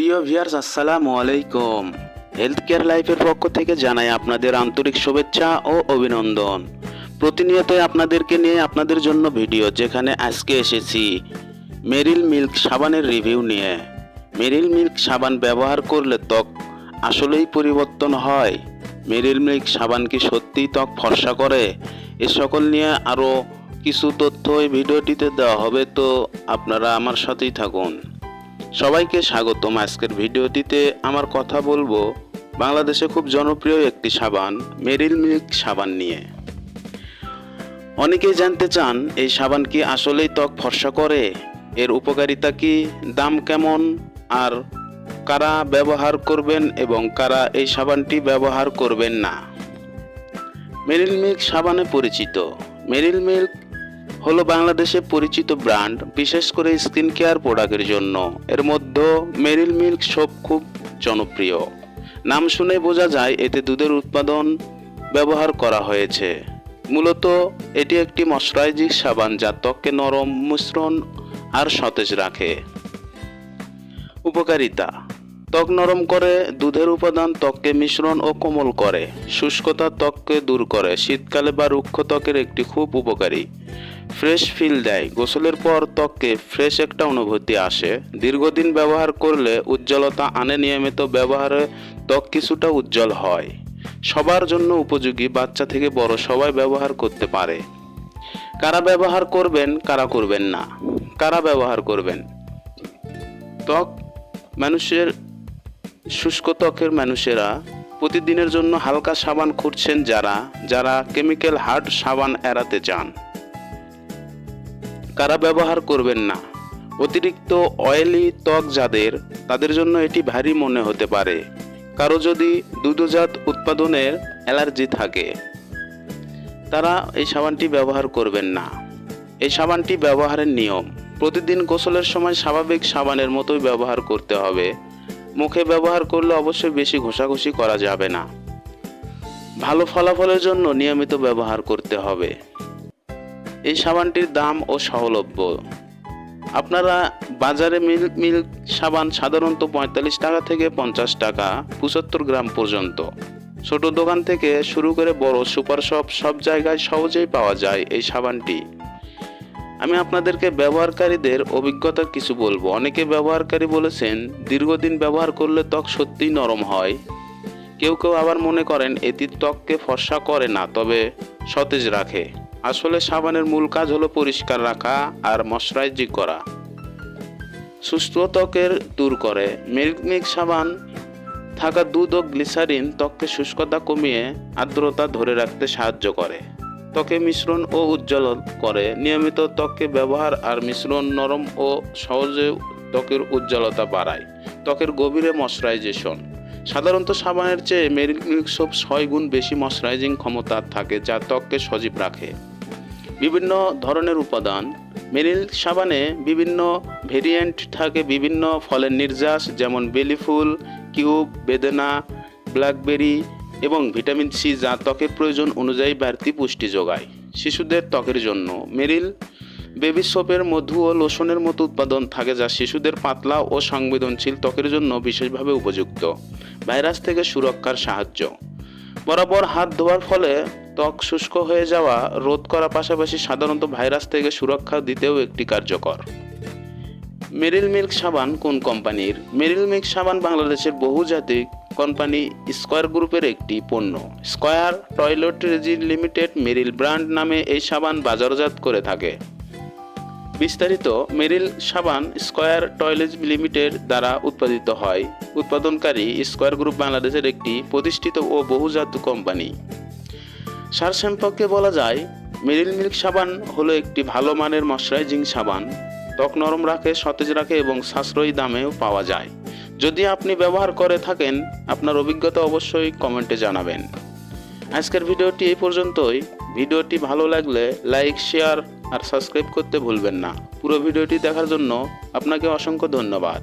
প্রিয় ভিয়ার্স আসসালামু আলাইকুম। হেলথ কেয়ার লাইফের পক্ষ থেকে জানাই আপনাদের আন্তরিক শুভেচ্ছা ও অভিনন্দন। প্রতিনিয়তই আপনাদেরকে নিয়ে আপনাদের জন্য ভিডিও যেখানে আজকে এসেছি। মেরিল মিল্ক সাবানের রিভিউ নিয়ে। মেরিল মিল্ক সাবান ব্যবহার করলে ত্বক আসলেই পরিবর্তন হয়। মেরিল মিল্ক সাবান কি সত্যিই ত্বক ফর্সা করে? এ সকল নিয়ে আরও কিছু তথ্য এই ভিডিওটিতে দেওয়া হবে, তো আপনারা আমার সাথেই থাকুন। সবাইকে স্বাগতম আজকের ভিডিওটিতে আমার কথা বলব বাংলাদেশে খুব জনপ্রিয় একটি সাবান, মেরিল মিল্ক সাবান নিয়ে। অনেকেই জানতে চান, এই সাবান কি আসলেই ত্বক ফর্সা করে? এর উপকারিতা কি? দাম কেমন? আর কারা ব্যবহার করবেন এবং কারা এই সাবানটি ব্যবহার করবেন না? মেরিল মিল্ক সাবানে পরিচিত। মেরিল মিল্ক হলো বাংলাদেশে পরিচিত ব্র্যান্ড, বিশেষ করে স্কিন কেয়ার প্রোডাক্টের জন্য। এর মধ্যে মেরিল মিল্ক সোপ খুব জনপ্রিয়। নাম শুনে বোঝা যায় এতে দুধের উৎপাদন ব্যবহার করা হয়েছে। মূলত এটি একটি ময়শ্চারাইজিং সাবান যা ত্বককে নরম, মিশ্রণ আর সতেজ রাখে। উপকারিতা। ত্বক নরম করে, দুধের উপাদান ত্বককে মিশ্রণ ও কোমল করে। শুষ্কতা ত্বককে দূর করে। শীতকালে বা রুক্ষ ত্বকের একটি খুব উপকারী। ফ্রেশ ফিল দেয়। গোসলের পর ত্বককে ফ্রেশ একটা অনুভূতি আসে। দীর্ঘদিন ব্যবহার করলে উজ্জ্বলতা আনে নিয়মিত ব্যবহারে ত্বক কিছুটা উজ্জ্বল হয়। সবার জন্য উপযোগী, বাচ্চা থেকে বড় সবাই ব্যবহার করতে পারে। কারা ব্যবহার করবেন, কারা করবেন না? কারা ব্যবহার করবেন? ত্বক মানুষের, শুষ্ক ত্বকের মানুষেরা প্রতিদিনের জন্য হালকা সাবান খুঁজছেন যারা যারা কেমিক্যাল হার্ড সাবান এড়াতে চান। কারা ব্যবহার করবেন না? অতিরিক্ত অয়েলি ত্বক যাদের, তাদের জন্য এটি ভারী মনে হতে পারে। কারও যদি দুধজাত উৎপাদনের অ্যালার্জি থাকে, তারা এই সাবানটি ব্যবহার করবেন না। এই সাবানটি ব্যবহারের নিয়ম, প্রতিদিন গোসলের সময় স্বাভাবিক সাবানের মতোই ব্যবহার করতে হবে। মুখে ব্যবহার করলে অবশ্যই বেশি ঘষাঘষি করা যাবে না। ভালো ফলাফলের জন্য নিয়মিত ব্যবহার করতে হবে। এই সাবানটির দাম ও সহলভ্য। আপনারা বাজারে মিল্ক মিল্ক সাবান সাধারণত পঁয়তাল্লিশ টাকা থেকে পঞ্চাশ টাকা, পঁচাত্তর গ্রাম পর্যন্ত। ছোট দোকান থেকে শুরু করে বড় সুপার শপ সব জায়গায় সহজেই পাওয়া যায় এই সাবানটি। আমি আপনাদেরকে ব্যবহারকারীদের অভিজ্ঞতা কিছু বলব। অনেকে ব্যবহারকারী বলেছেন, দীর্ঘদিন ব্যবহার করলে ত্বক সত্যিই নরম হয়। কেউ কেউ আবার মনে করেন, এটি ত্বককে ফর্সা করে না, তবে সতেজ রাখে। আসলে সাবানের মূল কাজ হলো পরিষ্কার রাখা আর ময়শ্চারাইজিং করা। সুস্থ ত্বকের দূর করে। মিল্ক মিল্ক সাবান থাকা দুধ ও গ্লিসারিন ত্বককে শুষ্কতা কমিয়ে আর্দ্রতা ধরে রাখতে সাহায্য করে। ত্বকে মিশ্রণ ও উজ্জ্বল করে। নিয়মিত ত্বককে ব্যবহার আর মিশ্রণ নরম ও সহজে ত্বকের উজ্জ্বলতা বাড়ায়। ত্বকের গভীরে ময়শ্চারাইজেশন। সাধারণত সাবানের চেয়ে মেরিল মিল্ক সোপ ছয় গুণ বেশি ময়শ্চারাইজিং ক্ষমতা থাকে যা ত্বককে সজীব রাখে। বিভিন্ন ধরনের উপাদান। মেরিল সাবানে বিভিন্ন ভেরিয়েন্ট থাকে বিভিন্ন ফলের নির্যাস, যেমন বেলি ফুল, কিউব, বেদনা, ব্ল্যাকবেরি এবং ভিটামিন সি যা ত্বকের প্রয়োজন অনুযায়ী বাড়তি পুষ্টি যোগায় শিশুদের ত্বকের জন্য। মেরিল বেবি সোপের মধু ও লোশনের মতো উৎপাদন থাকে যা শিশুদের পাতলা ও সংবেদনশীল ত্বকের জন্য বিশেষভাবে উপযুক্ত। ভাইরাস থেকে সুরক্ষার সাহায্য। বরাবর হাত ধোয়ার ফলে ত্বক শুষ্ক হয়ে যাওয়া, রোধ করার পাশাপাশি সাধারণত ভাইরাস থেকে সুরক্ষা দিতেও একটি কার্যকর। মেরিল মিল্ক সাবান কোন কোম্পানির? মেরিল মিল্ক সাবান বাংলাদেশের বহুজাতিক কোম্পানি স্কয়ার গ্রুপের একটি পণ্য। Square toiletries limited Meril brand নামে এই সাবান বাজারজাত করে থাকে। বিস্তারিত মেরিল সাবান স্কয়ার টয়লেজ লিমিটেড দ্বারা উৎপাদিত হয়। উৎপাদনকারী স্কয়ার গ্রুপ বাংলাদেশের একটি প্রতিষ্ঠিত ও বহুজাত কোম্পানি। সার সম্পর্কে বলা যায়, মেরিল মিল্ক সাবান হলো একটি ভালো মানের ময়শ্চারাইজিং সাবান। ত্বক নরম রাখে, সতেজ রাখে এবং সাশ্রয়ী দামেও পাওয়া যায়। যদি আপনি ব্যবহার করে থাকেন, আপনার অভিজ্ঞতা অবশ্যই কমেন্টে জানাবেন। আজকের ভিডিওটি এই পর্যন্তই। ভিডিওটি ভালো লাগলে লাইক, শেয়ার আর সাবস্ক্রাইব করতে ভুলবেন না। পুরো ভিডিওটি দেখার জন্য আপনাকে অসংখ্য ধন্যবাদ।